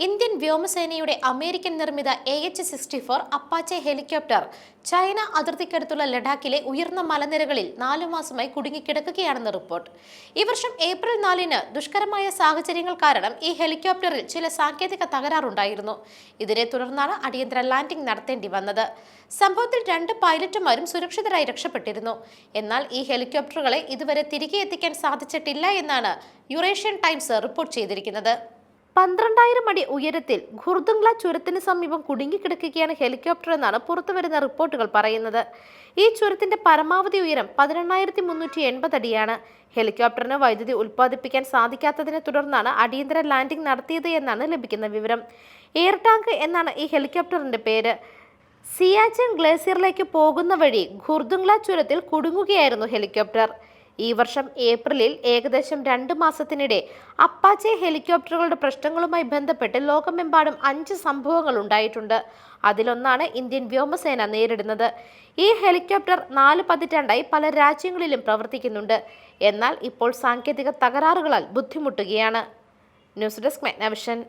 Indian വ്യോമസേനയുടെ American നിർമ്മിത A H sixty four Apache helicopter China അതിർത്തിക്കടുത്തുള്ള ലഡാക്കിലെ ഉയർന്ന മലനിരകളിൽ നാലു മാസമായി കുടുങ്ങിക്കിടക്കുകയാണെന്ന് റിപ്പോർട്ട്. ഈ വർഷം ഏപ്രിൽ നാലിന് ദുഷ്കരമായ സാഹചര്യങ്ങൾ കാരണം ഈ ഹെലികോപ്റ്ററിൽ ചില സാങ്കേതിക തകരാറുണ്ടായിരുന്നു. ഇതിനെ തുടർന്നാണ് അടിയന്തര ലാൻഡിംഗ് നടത്തേണ്ടി വന്നത്. സംഭവത്തിൽ രണ്ട് പൈലറ്റുമാരും സുരക്ഷിതരായി രക്ഷപ്പെട്ടിരുന്നു. എന്നാൽ ഈ ഹെലികോപ്റ്ററുകളെ ഇതുവരെ തിരികെ എത്തിക്കാൻ സാധിച്ചിട്ടില്ല എന്നാണ് യുറേഷ്യൻ ടൈംസ് റിപ്പോർട്ട് ചെയ്തിരിക്കുന്നത്. പന്ത്രണ്ടായിരം അടി ഉയരത്തിൽ ഖുർദുംഗ്ല ചുരത്തിന് സമീപം കുടുങ്ങിക്കിടക്കുകയാണ് ഹെലികോപ്റ്റർ എന്നാണ് പുറത്തുവരുന്ന റിപ്പോർട്ടുകൾ പറയുന്നത്. ഈ ചുരത്തിന്റെ പരമാവധി ഉയരം പതിനെണ്ണായിരത്തി മുന്നൂറ്റി എൺപത് അടിയാണ്. ഹെലികോപ്റ്ററിന് വൈദ്യുതി ഉൽപ്പാദിപ്പിക്കാൻ സാധിക്കാത്തതിനെ തുടർന്നാണ് അടിയന്തര ലാൻഡിംഗ് നടത്തിയത് എന്നാണ് ലഭിക്കുന്ന വിവരം. എയർ ടാങ്ക് എന്നാണ് ഈ ഹെലികോപ്റ്ററിന്റെ പേര്. സിയാച്ചൻ ഗ്ലേസിയറിലേക്ക് പോകുന്ന വഴി ഖുർദുംഗ്ല ചുരത്തിൽ കുടുങ്ങുകയായിരുന്നു ഹെലികോപ്റ്റർ. ഈ വർഷം ഏപ്രിലിൽ ഏകദേശം രണ്ട് മാസത്തിനിടെ അപ്പാച്ചെ ഹെലികോപ്റ്ററുകളുടെ പ്രശ്നങ്ങളുമായി ബന്ധപ്പെട്ട് ലോകമെമ്പാടും അഞ്ച് സംഭവങ്ങൾ ഉണ്ടായിട്ടുണ്ട്. അതിലൊന്നാണ് ഇന്ത്യൻ വ്യോമസേന നേരിടുന്നത്. ഈ ഹെലികോപ്റ്റർ നാല് പതിറ്റാണ്ടായി പല രാജ്യങ്ങളിലും പ്രവർത്തിക്കുന്നുണ്ട്. എന്നാൽ ഇപ്പോൾ സാങ്കേതിക തകരാറുകളാൽ ബുദ്ധിമുട്ടുകയാണ്. News desk മെഗ്നവിഷൻ.